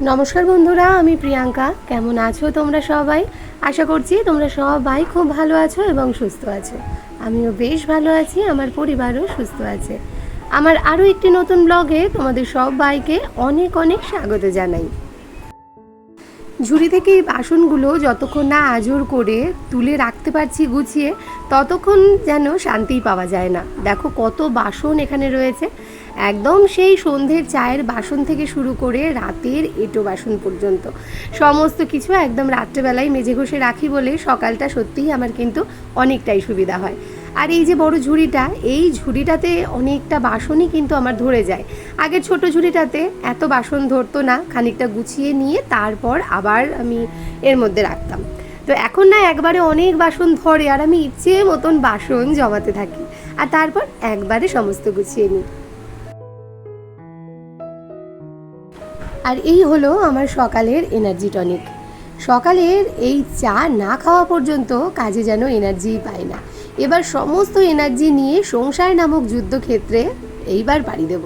নমস্কার বন্ধুরা, আমি প্রিয়াঙ্কা। কেমন আছো তোমরা সবাই? আশা করছি তোমরা সবাই খুব ভালো আছো এবং সুস্থ আছো। আমিও বেশ ভালো আছি, আমার পরিবারও সুস্থ আছে। আমার আরও একটি নতুন ব্লগে তোমাদের সবাইকে অনেক অনেক স্বাগত জানাই। ঝুড়ি থেকে এই বাসনগুলো যতক্ষণ না আজর করে তুলে রাখতে পারছি গুছিয়ে, ততক্ষণ যেন শান্তি পাওয়া যায় না। দেখো কত বাসন এখানে রয়েছে। একদম সেই সন্ধ্যের চায়ের বাসন থেকে শুরু করে রাতের এটো বাসন পর্যন্ত। সমস্ত কিছু একদম রাত্রেবেলায় মেজে ঘষে রাখি বলে সকালটা সত্যিই আমার কিন্তু অনেকটাই সুবিধা হয়। আর এই যে বড় ঝুড়িটা, এই ঝুড়িটাতে অনেকটা বাসনই কিন্তু আমার ধরে যায়। আগে ছোট ঝুড়িটাতে এত বাসন ধরতো না, খানিকটা গুছিয়ে নিয়ে তারপর আবার আমি এর মধ্যে রাখতাম। তো এখন না একবারে অনেক বাসন ধরে আর আমি ইচ্ছে মতন বাসন জমাতে থাকি। আর তারপর একবারে সমস্ত গুছিয়ে নিই। আর এই হলো আমার সকালের এনার্জি টনিক সকালের এই চা না খাওয়া পর্যন্ত কাজে যেন এনার্জি পায় না। এবার সমস্ত এনার্জি নিয়ে সংসার নামক যুদ্ধক্ষেত্রে এইবার পাড়ি দেব।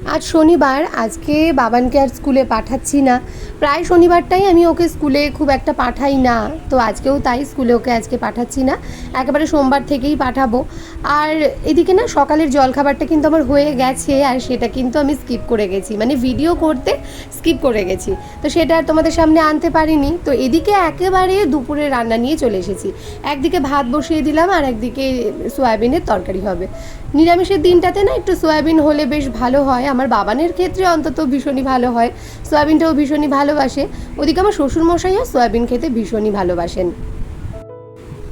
আজ শনিবার, আজকে বাবানকে আর স্কুলে পাঠাচ্ছি না। প্রায় শনিবারটাই আমি ওকে স্কুলে খুব একটা পাঠাই না। তো আজকেও তাই স্কুলে ওকে আজকে পাঠাচ্ছি না। একেবারে সোমবার থেকেই পাঠাবো। আর এদিকে না, সকালের জলখাবারটা কিন্তু আমার হয়ে গেছে আর সেটা কিন্তু আমি স্কিপ করে গেছি। মানে ভিডিও করতে স্কিপ করে গেছি। তো সেটা আর তোমাদের সামনে আনতে পারিনি। তো এদিকে একেবারে দুপুরে রান্না নিয়ে চলে এসেছি। একদিকে ভাত বসিয়ে দিলাম আর একদিকে সয়াবিনের তরকারি হবে। নিরামিষের দিনটাতে না একটু সয়াবিন হলে বেশ ভালো হয়। আমার বাবানের ক্ষেত্রে অন্তত ভীষণই ভালো হয়। সয়াবিনটাও ভীষণই ভালোবাসে। ওদিকে আমার শ্বশুরমশাইও সয়াবিন খেতে ভীষণই ভালোবাসেন।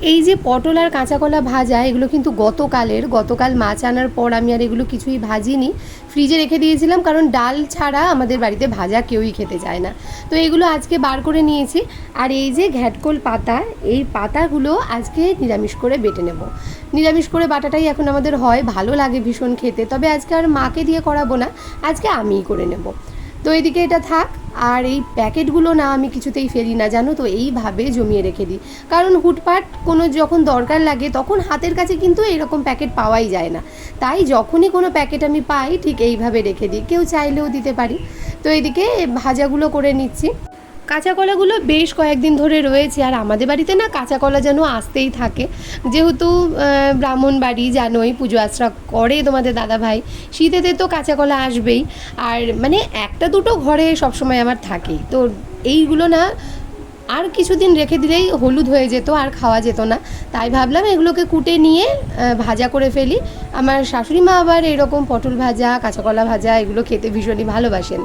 এই যে পটল আর কাঁচা কলা ভাজা, এগুলো কিন্তু গতকালের, গতকাল মাছ আনার পর আমি আর এগুলো কিছুই ভাজিনি। ফ্রিজে রেখে দিয়েছিলাম কারণ ডাল ছাড়া আমাদের বাড়িতে ভাজা কেউই খেতে চায় না। তো এগুলো আজকে বার করে নিয়েছি। আর এই যে ঘ্যাটকোল পাতা, এই পাতাগুলো আজকে নিরামিষ করে বেটে নেব। নিরামিষ করে বাটাটাই এখন আমাদের হয়, ভালো লাগে ভীষণ খেতে। তবে আজকে আর মাকে দিয়ে করাবো না, আজকে আমিই করে নেব। তো এদিকে এটা থাক আর এই প্যাকেটগুলো না আমি কিছুতেই ফেলি না, জানো তো? এইভাবে জমিয়ে রেখে দিই। কারণ হুটপাট কোনো যখন দরকার লাগে, তখন হাতের কাছে কিন্তু এরকম প্যাকেট পাওয়াই যায় না। তাই যখনই কোনো প্যাকেট আমি পাই, ঠিক এইভাবে রেখে দিই। কেউ চাইলেও দিতে পারি। তো এদিকে ভাজাগুলো করে নিচ্ছি। কাঁচা কলাগুলো বেশ কয়েকদিন ধরে রয়েছে, আর আমাদের বাড়িতে না কাঁচা কলা যেন আসতেই থাকে। যেহেতু ব্রাহ্মণ বাড়ি জানোই, পুজো আশ্রা করে তোমাদের দাদা ভাই শীতেতে তো কাঁচা কলা আসবেই। আর মানে একটা দুটো ঘরে সবসময় আমার থাকে তো এইগুলো না আর কিছুদিন রেখে দিলেই হলুদ হয়ে যেত, আর খাওয়া যেত না। তাই ভাবলাম এগুলোকে কুটে নিয়ে ভাজা করে ফেলি। আমার শাশুড়ি মা আবার এরকম পটল ভাজা, কাঁচাকলা ভাজা, এগুলো খেতে ভীষণই ভালোবাসেন।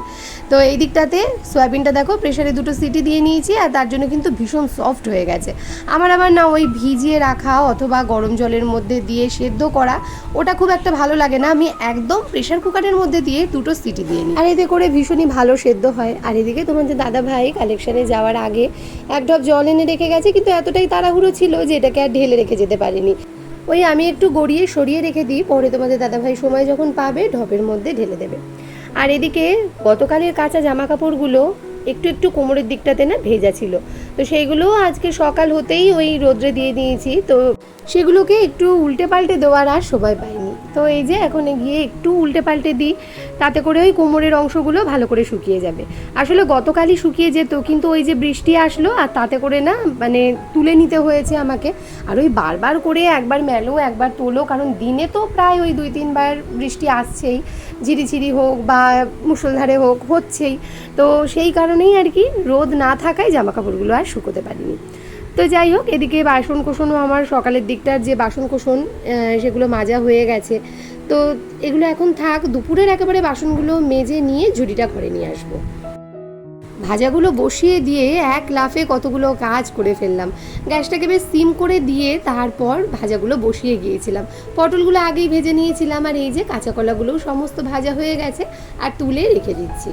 তো এই দিকটাতে সয়াবিনটা দেখো প্রেশারে দুটো সিটি দিয়ে নিয়েছি, আর তার জন্য কিন্তু ভীষণ সফট হয়ে গেছে। আমার আবার না ওই ভিজিয়ে রাখা অথবা গরম জলের মধ্যে দিয়ে সেদ্ধ করা, ওটা খুব একটা ভালো লাগে না। আমি একদম প্রেশার কুকারের মধ্যে দিয়ে দুটো সিটি দিয়ে নিই। আর এতে করে ভীষণই ভালো সেদ্ধ হয়। আর এদিকে তোমাদের দাদা ভাই কালেকশনে যাওয়ার আগে এক ঢপ জল এনে রেখে গেছে, কিন্তু এতটাই তাড়াহুড়ো ছিল যে এটাকে আর ঢেলে রেখে যেতে পারিনি। ওই আমি একটু গড়িয়ে সরিয়ে রেখে দিই, পরে তোমাদের দাদাভাই সময় যখন পাবে, ঢপের মধ্যে ঢেলে দেবে। আর এদিকে গতকালের কাঁচা জামা কাপড়গুলো একটু একটু কোমরের দিকটাতে না ভেজা ছিল। তো সেইগুলো আজকে সকাল হতেই ওই রোদ্রে দিয়ে দিয়েছি, তো সেগুলোকে একটু উল্টে পাল্টে দেওয়ার আর সময় পাইনি। তো এই যে এখন গিয়ে একটু উল্টে পাল্টে দিই, তাতে করে ওই কোমরের অংশগুলো ভালো করে শুকিয়ে যাবে। আসলে গতকালই শুকিয়ে যেত, কিন্তু ওই যে বৃষ্টি আসলো আর তাতে করে না মানে তুলে নিতে হয়েছে আমাকে। আর ওই বারবার করে একবার মেলো, একবার তোলো, কারণ দিনে তো প্রায় ওই দুই তিনবার বৃষ্টি আসছেই। ঝিরিঝিরি হোক বা মুষলধারে হোক, হচ্ছেই। তো সেই কারণেই আর কি রোদ না থাকায় জামা কাপড়গুলো আর শুকোতে পারিনি। তো যাই হোক, এদিকে বাসন কোসনও আমার সকালের দিকটার যে বাসন কোসন সেগুলো মাজা হয়ে গেছে। তো এগুলো এখন থাক, দুপুরের একেবারে বাসনগুলো মেজে নিয়ে ঝুড়িটা ঘরে নিয়ে আসব। ভাজাগুলো বসিয়ে দিয়ে এক লাফে কতগুলো কাজ করে ফেললাম। গ্যাসটাকে বেশ সিম করে দিয়ে তারপর ভাজাগুলো বসিয়ে গিয়েছিলাম। পটলগুলো আগেই ভেজে নিয়েছিলাম, আর এই যে কাঁচা কলাগুলোও সমস্ত ভাজা হয়ে গেছে, আর তুলে রেখে দিচ্ছি।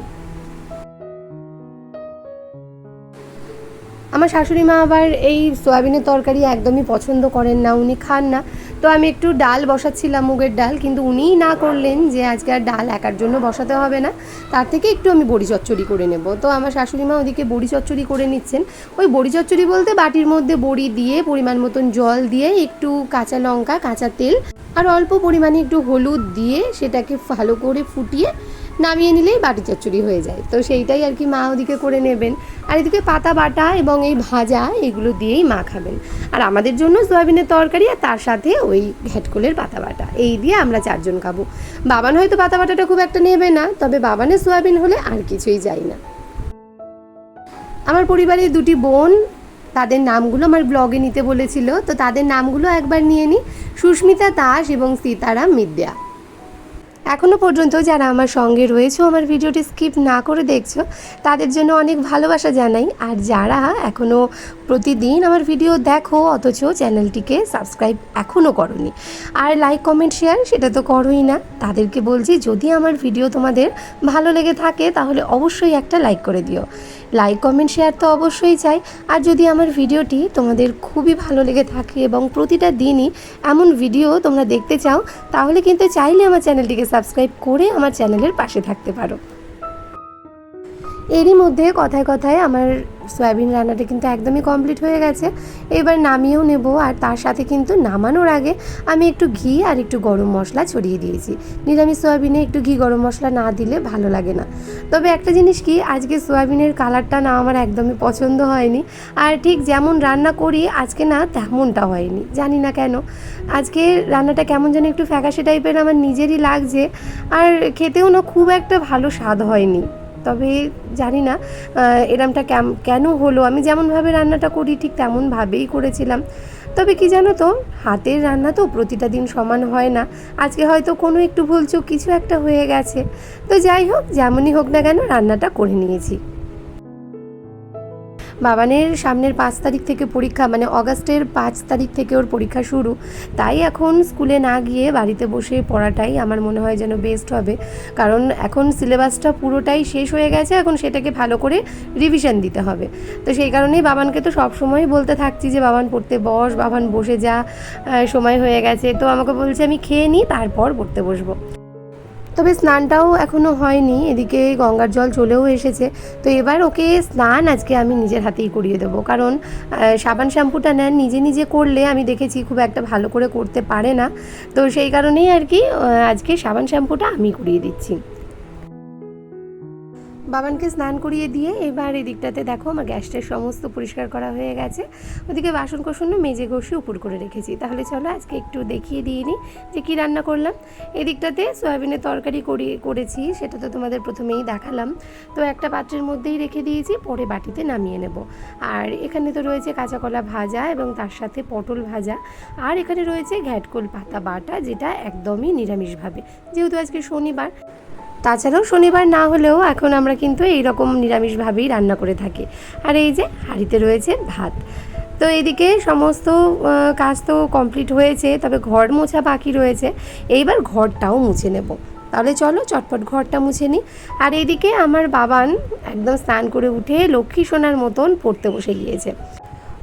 আমার শাশুড়ি মা আবার এই সয়াবিনের তরকারি একদমই পছন্দ করেন না, উনি খান না। তো আমি একটু ডাল বসাচ্ছিলাম মুগের ডাল, কিন্তু উনিই না করলেন যে আজকে আর ডাল একার জন্য বসাতে হবে না। তার থেকে একটু আমি বড়ি চচ্চড়ি করে নেব। তো আমার শাশুড়ি মা ওদিকে বড়ি চচ্চড়ি করে নিচ্ছেন। ওই বড়ি চচ্চড়ি বলতে বাটির মধ্যে বড়ি দিয়ে, পরিমাণ মতন জল দিয়ে, একটু কাঁচা লঙ্কা, কাঁচা তেল, আর অল্প পরিমাণে একটু হলুদ দিয়ে সেটাকে ভালো করে ফুটিয়ে নামিয়ে নিলেই বাটি চচ্চড়ি হয়ে যায়। তো সেইটাই আর কি মা ওদিকে করে নেবেন। আর এদিকে পাতা বাটা এবং এই ভাজা এগুলো দিয়েই মা খাবেন। আর আমাদের জন্য সয়াবিনের তরকারি আর তার সাথে ওই ঘ্যাটকোলের পাতা বাটা। এই দিয়ে আমরা চারজন খাব। বাবান হয়তো পাতা বাটাটা খুব একটা নেবে না, তবে বাবানের সয়াবিন হলে আর কিছুই যাই না। আমার পরিবারের দুটি বোন, তাদের নামগুলো আমার ব্লগে নিতে বলেছিল। তো তাদের নামগুলো একবার নিয়ে নিই। সুস্মিতা দাস এবং সীতারাম মিদ্যা। এখনও পর্যন্ত যারা আমার সঙ্গে রয়েছে আমার ভিডিওটি স্কিপ না করে দেখছ, তাদের জন্য অনেক ভালোবাসা জানাই। আর যারা এখনও প্রতিদিন আমার ভিডিও দেখো, অথচ চ্যানেলটিকে সাবস্ক্রাইব এখনও করনি, আর লাইক কমেন্ট শেয়ার সেটা তো করোই না। তাদেরকে বলছি, যদি আমার ভিডিও তোমাদের ভালো লেগে থাকে, তাহলে অবশ্যই একটা লাইক করে দিও। লাইক কমেন্ট শেয়ার তো অবশ্যই চাই। আর যদি আমার ভিডিওটি তোমাদের খুবই ভালো লেগে থাকে এবং প্রতিটা দিনই এমন ভিডিও তোমরা দেখতে চাও, তাহলে কিন্তু চাইলে আমার চ্যানেলটিকে সাবস্ক্রাইব করে আমার চ্যানেলের পাশে থাকতে পারো। এরই মধ্যে কথায় কথায় আমার সয়াবিন রান্নাটা কিন্তু একদমই কমপ্লিট হয়ে গেছে। এবার নামিয়েও নেব আর তার সাথে কিন্তু নামানোর আগে আমি একটু ঘি আর একটু গরম মশলা ছড়িয়ে দিয়েছি। নিরামিষ সয়াবিনে একটু ঘি গরম মশলা না দিলে ভালো লাগে না। তবে একটা জিনিস কি, আজকে সয়াবিনের কালারটা না আমার একদমই পছন্দ হয়নি। আর ঠিক যেমন রান্না করি, আজকে না তেমনটা হয়নি। জানি না কেন। আজকে রান্নাটা কেমন যেন একটু ফ্যাকাশে টাইপের আমার নিজেরই লাগছে। আর খেতেও না খুব একটা ভালো স্বাদ হয়নি। তবে জানি না এরামটা কেন হলো? আমি যেমনভাবে রান্নাটা করি, ঠিক তেমনভাবেই করেছিলাম। তবে কি জানো তো, হাতের রান্না তো প্রতিটা দিন সমান হয় না। আজকে হয়তো কোনো একটু ভুলচুক কিছু একটা হয়ে গেছে। তো যাই হোক, যেমনই হোক না কেন, রান্নাটা করে নিয়েছি। বাবানের সামনের পাঁচ তারিখ থেকে পরীক্ষা মানে অগাস্টের পাঁচ তারিখ থেকে ওর পরীক্ষা শুরু। তাই এখন স্কুলে না গিয়ে বাড়িতে বসে পড়াটাই আমার মনে হয় যেন বেস্ট হবে। কারণ এখন সিলেবাসটা পুরোটাই শেষ হয়ে গেছে, এখন সেটাকে ভালো করে রিভিশন দিতে হবে। তো সেই কারণেই বাবানকে তো সবসময়ই বলতে থাকছি যে, বাবান, পড়তে বস, বাবান বসে যা সময় হয়ে গেছে। তো আমাকে বলছে, আমি খেয়ে নিই, তারপর পড়তে বসবো। তবে স্নানটাও এখনও হয়নি, এদিকে গঙ্গার জল চলেও এসেছে। তো এবার ওকে স্নান আজকে আমি নিজের হাতেই করিয়ে দেবো। কারণ সাবান শ্যাম্পুটা নেন, নিজে নিজে করলে আমি দেখেছি খুব একটা ভালো করে করতে পারে না। তো সেই কারণেই আর কি আজকে সাবান শ্যাম্পুটা আমি করিয়ে দিচ্ছি। বাবানকে স্নান করিয়ে দিয়ে এবার এদিকটাতে দেখো আমার গ্যাসটার সমস্ত পরিষ্কার করা হয়ে গেছে। ওদিকে বাসন কোসন মেজে ঘষে উপর করে রেখেছি। তাহলে চলো আজকে একটু দেখিয়ে দিয়ে নিই যে কী রান্না করলাম। এদিকটাতে সয়াবিনের তরকারি করি, করেছি, সেটা তো তোমাদের প্রথমেই দেখালাম। তো একটা পাত্রের মধ্যেই রেখে দিয়েছি, পরে বাটিতে নামিয়ে নেব। আর এখানে তো রয়েছে কাঁচা কলা ভাজা এবং তার সাথে পটল ভাজা। আর এখানে রয়েছে ঘ্যাটকোল পাতা বাটা, যেটা একদমই নিরামিষভাবে। যেহেতু আজকে শনিবার তাছাড়াও শনিবার না হলেও এখন আমরা কিন্তু এই রকম নিরামিষভাবেই রান্না করে থাকি। আর এই যে হাঁড়িতে রয়েছে ভাত। তো এদিকে সমস্ত কাজ তো কমপ্লিট হয়েছে, তবে ঘর মোছা বাকি রয়েছে। এইবার ঘরটাও মুছে নেব। তাহলে চলো চটপট ঘরটা মুছে নিই। আর এদিকে আমার বাবান একদম স্নান করে উঠে লক্ষ্মী সোনার মতন পড়তে বসে গিয়েছে।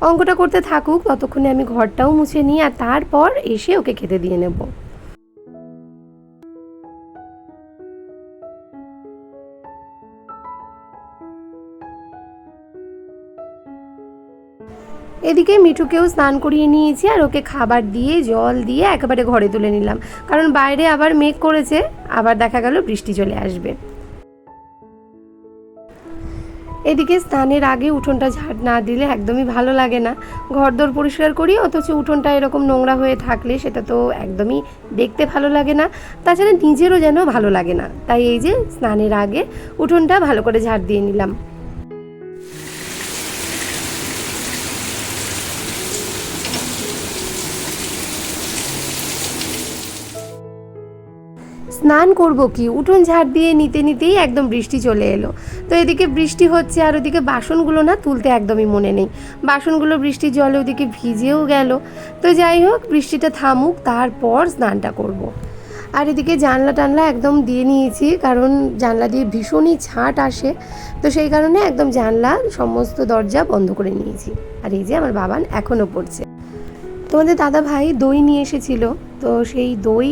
অঙ্কটা করতে থাকুক, ততক্ষণে আমি ঘরটাও মুছে নিই আর তারপর এসে ওকে খেতে দিয়ে নেব। এদিকে মিঠুকেও স্নান করিয়ে নিয়েছি আর ওকে খাবার দিয়ে, জল দিয়ে একেবারে ঘরে তুলে নিলাম। কারণ বাইরে আবার মেঘ করেছে, আবার দেখা গেল বৃষ্টি চলে আসবে। এদিকে স্নানের আগে উঠোনটা ঝাড় না দিলে একদমই ভালো লাগে না। ঘরদোর পরিষ্কার করি, অথচ উঠোনটা এরকম নোংরা হয়ে থাকলে সেটা তো একদমই দেখতে ভালো লাগে না। তাছাড়া নিজেরও যেন ভালো লাগে না। তাই এই যে স্নানের আগে উঠোনটা ভালো করে ঝাড় দিয়ে নিলাম। স্নান করব কি? উঠোন ঝাড় দিয়ে নিতে নিতেই একদম বৃষ্টি চলে এলো। তো এদিকে বৃষ্টি হচ্ছে আর ওদিকে বাসনগুলো না তুলতে একদমই মনে নেই। বাসনগুলো বৃষ্টির জলে ওদিকে ভিজেও গেল। তো যাই হোক, বৃষ্টিটা থামুক, তারপর স্নানটা করব। আর এদিকে জানলা টানলা একদম দিয়ে নিয়েছি, কারণ জানলা দিয়ে ভীষণই ছাট আসে। তো সেই কারণে একদম জানলা, সমস্ত দরজা বন্ধ করে নিয়েছি। আর এই যে আমার বাবান এখনও পড়ছে। তোমাদের দাদা ভাই দই নিয়ে এসেছিল। তো সেই দই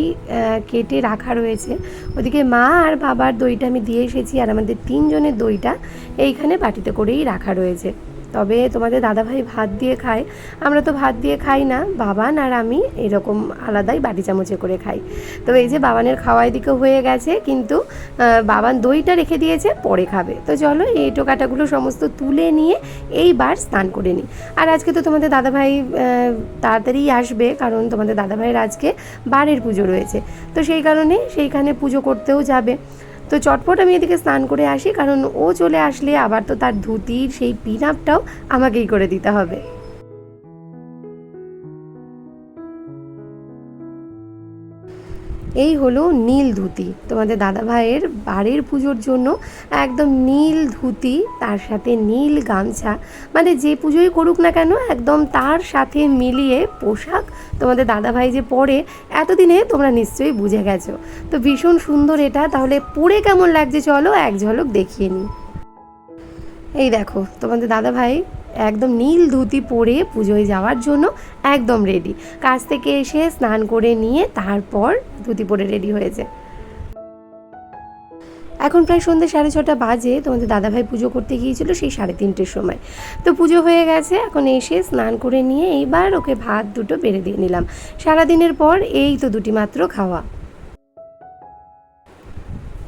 কেটে রাখা রয়েছে। ওদিকে মা আর বাবার দইটা আমি দিয়ে এসেছি আর আমাদের তিনজনের দইটা এইখানে বাটিতে করেই রাখা রয়েছে। তবে তোমাদের দাদাভাই ভাত দিয়ে খায়। আমরা তো ভাত দিয়ে খাই না। বাবান আর আমি এরকম আলাদাই বাটি চামচে করে খাই। তো এই যে বাবানের খাওয়া এদিকে হয়ে গেছে, কিন্তু বাবান দইটা রেখে দিয়েছে, পরে খাবে। তো চলো এই টোকাটাগুলো সমস্ত তুলে নিয়ে এইবার স্নান করে নিই। আর আজকে তো তোমাদের দাদাভাই তাড়াতাড়ি আসবে, কারণ তোমাদের দাদাভাইয়ের আজকে বারের পুজো রয়েছে। তো সেই কারণে সেইখানে পুজো করতেও যাবে। তো চটপট আমি এদিকে স্নান করে আসি, কারণ ও চলে আসলে আবার তো তার ধুতির সেই পিন আপটাও আমাকেই করে দিতে হবে। এই হলো নীল ধুতি। তোমাদের দাদা ভাইয়ের বাড়ির পুজোর জন্য একদম নীল ধুতি, তার সাথে নীল গামছা। মানে যে পুজোই করুক না কেন, একদম তার সাথে মিলিয়ে পোশাক তোমাদের দাদা ভাই যে পরে, এতদিনে তোমরা নিশ্চয়ই বুঝে গেছো। তো ভীষণ সুন্দর এটা, তাহলে পরে কেমন লাগছে চলো, এক ঝলক দেখিয়ে নিই। এই দেখো, তোমাদের দাদা ভাই একদম নীল ধুতি পরে পুজোয় যাওয়ার জন্য একদম রেডি কাজ থেকে এসে স্নান করে নিয়ে তারপর ধুতি পরে রেডি হয়েছে। এখন প্রায় সন্ধ্যে সাড়ে ছটা বাজে, তোমাদের দাদাভাই পুজো করতে গিয়েছিল সেই সাড়ে তিনটের সময়। তো পুজো হয়ে গেছে, এখন এসে স্নান করে নিয়ে এইবার ওকে ভাত দুটো বেড়ে দিয়ে নিলাম। সারাদিনের পর এই তো দুটি মাত্র খাওয়া।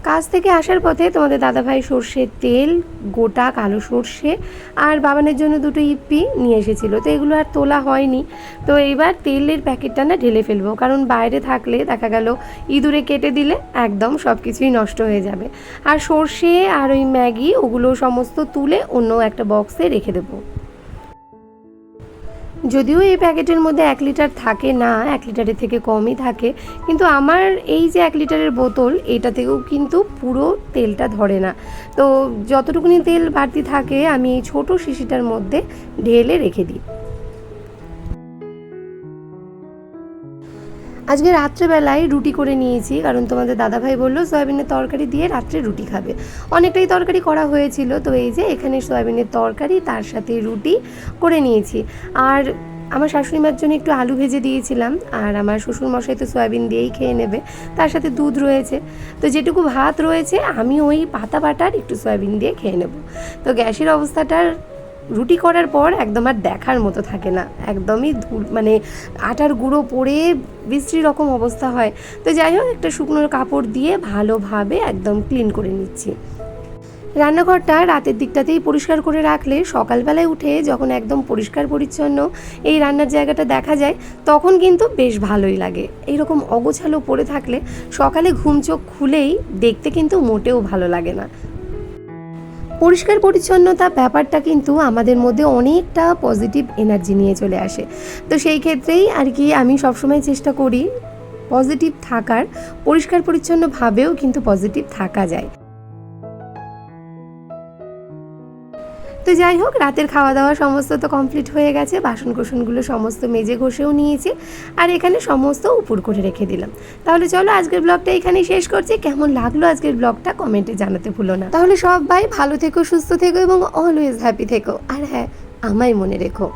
কাজ থেকে আসার পথে তোমাদের দাদাভাই সর্ষের তেল, গোটা কালো সর্ষে আর বাবানের জন্য দুটো ইপি নিয়ে এসেছিল। তো এগুলো আর তোলা হয়নি। তো এইবার তেলের প্যাকেটটা না ঢেলে ফেলব। কারণ বাইরে থাকলে দেখা গেল ইঁদুরে কেটে দিলে একদম সব কিছুই নষ্ট হয়ে যাবে। আর সর্ষে আর ওই ম্যাগি ওগুলো সমস্ত তুলে অন্য একটা বক্সে রেখে দেবো। যদিও এই প্যাকেটের মধ্যে এক লিটার থাকে না, এক লিটারের থেকে কমই থাকে, কিন্তু আমার এই যে এক লিটারের বোতল, এটা থেকেও কিন্তু পুরো তেলটা ধরে না। তো যতটুকুনি তেল বাড়তি থাকে, আমি এই ছোটো শিশিটার মধ্যে ঢেলে রেখে দিই। আজকে রাত্রেবেলায় রুটি করে নিয়েছি, কারণ তোমাদের দাদাভাই বলল সয়াবিনের তরকারি দিয়ে রাত্রে রুটি খাবে। অনেকটাই তরকারি করা হয়েছিল, তো এই যে এখানে সয়াবিনের তরকারি, তার সাথে রুটি করে নিয়েছি। আর আমার শাশুড়ি মার জন্য একটু আলু ভেজে দিয়েছিলাম, আর আমার শ্বশুর মশাই তো সয়াবিন দিয়েই খেয়ে নেবে, তার সাথে দুধ রয়েছে। তো যেটুকু ভাত রয়েছে, আমি ওই পাতা বাটার একটু সয়াবিন দিয়ে খেয়ে নেব। তো গ্যাসের অবস্থাটার রুটি করার পর একদম আর দেখার মতো থাকে না। একদমই মানে আটার গুঁড়ো পড়ে বিশ্রী রকম অবস্থা হয়। তো যাই হোক, একটা শুকনো কাপড় দিয়ে ভালোভাবে একদম ক্লিন করে নিচ্ছি। রান্নাঘরটা রাতের দিকটাতেই পরিষ্কার করে রাখলে সকালবেলায় উঠে যখন একদম পরিষ্কার পরিচ্ছন্ন এই রান্নার জায়গাটা দেখা যায়, তখন কিন্তু বেশ ভালোই লাগে। এইরকম অগোছালো পড়ে থাকলে সকালে ঘুম চোখ খুলেই দেখতে কিন্তু মোটেও ভালো লাগে না। পরিষ্কার পরিচ্ছন্নতা ব্যাপারটা কিন্তু আমাদের মধ্যে অনেকটা পজিটিভ এনার্জি নিয়ে চলে আসে। তো সেই ক্ষেত্রেই আর কি আমি সবসময় চেষ্টা করি পজিটিভ থাকার, পরিষ্কার পরিচ্ছন্নভাবেও কিন্তু পজিটিভ থাকা যায়। তো যাই হোক, রাতের খাওয়া দাওয়া সমস্ত তো কমপ্লিট হয়ে গেছে। বাসন কোসনগুলো সমস্ত মেজে ঘষেও নিয়েছি। আর এখানে সমস্ত উপর করে রেখে দিলাম। তাহলে চলো আজকের ব্লগটা এখানেই শেষ করছি। কেমন লাগল আজকের ব্লগটা কমেন্টে জানাতে ভুলো না। তাহলে সবাই ভালো থেকো, সুস্থ থেকো এবং অলওয়েজ হ্যাপি থেকো। আর হ্যাঁ আমায় মনে রেখো।